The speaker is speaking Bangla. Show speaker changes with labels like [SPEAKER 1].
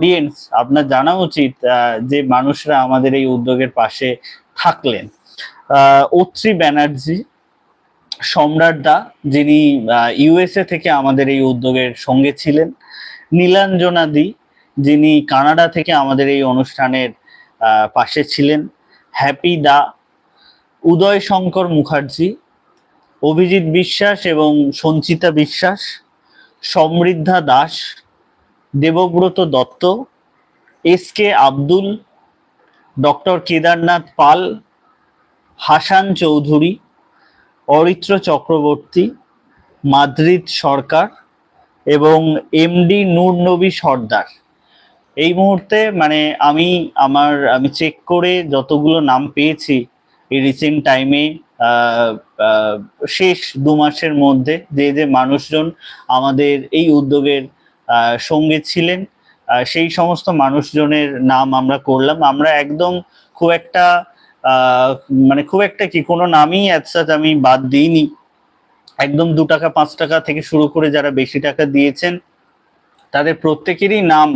[SPEAKER 1] অডিয়েন্স আপনার জানা উচিত যে মানুষরা আমাদের এই উদ্যোগের পাশে থাকলেন। অত্রি ব্যানার্জি সম্রাট দা, যিনি ইউএসএ থেকে আমাদের এই উদ্যোগের সঙ্গে ছিলেন। নীলাঞ্জনা দি, যিনি কানাডা থেকে আমাদের এই অনুষ্ঠানের পাশে ছিলেন। হ্যাপি দা, উদয় শঙ্কর মুখার্জি, অভিজিৎ বিশ্বাস এবং Sanchita Biswas, Samriddha Das Debabrata Dutta, S K Abdul, doctor Kedarnath Pal, Hasan Chowdhury, Aritra Chakraborty, Madrid Sarkar এবং এমডি নূর নবী সর্দার। এই মুহূর্তে মানে আমি আমার, আমি চেক করে যতগুলো নাম পেয়েছি এই রিসেন্ট টাইমে শেষ দু মাসের মধ্যে যে যে মানুষজন আমাদের এই উদ্যোগের সঙ্গে ছিলেন। সেই সমস্ত মানুষজনের নাম আমরা করলাম। আমরা একদম খুব একটা মানে খুব একটা কি, কোনো নামই অ্যাটসাচ আমি বাদ দিইনি। একদম দু টাকা, পাঁচ টাকা থেকে শুরু করে যারা বেশি টাকা দিয়েছেন, তাদের প্রত্যেকেরই নাম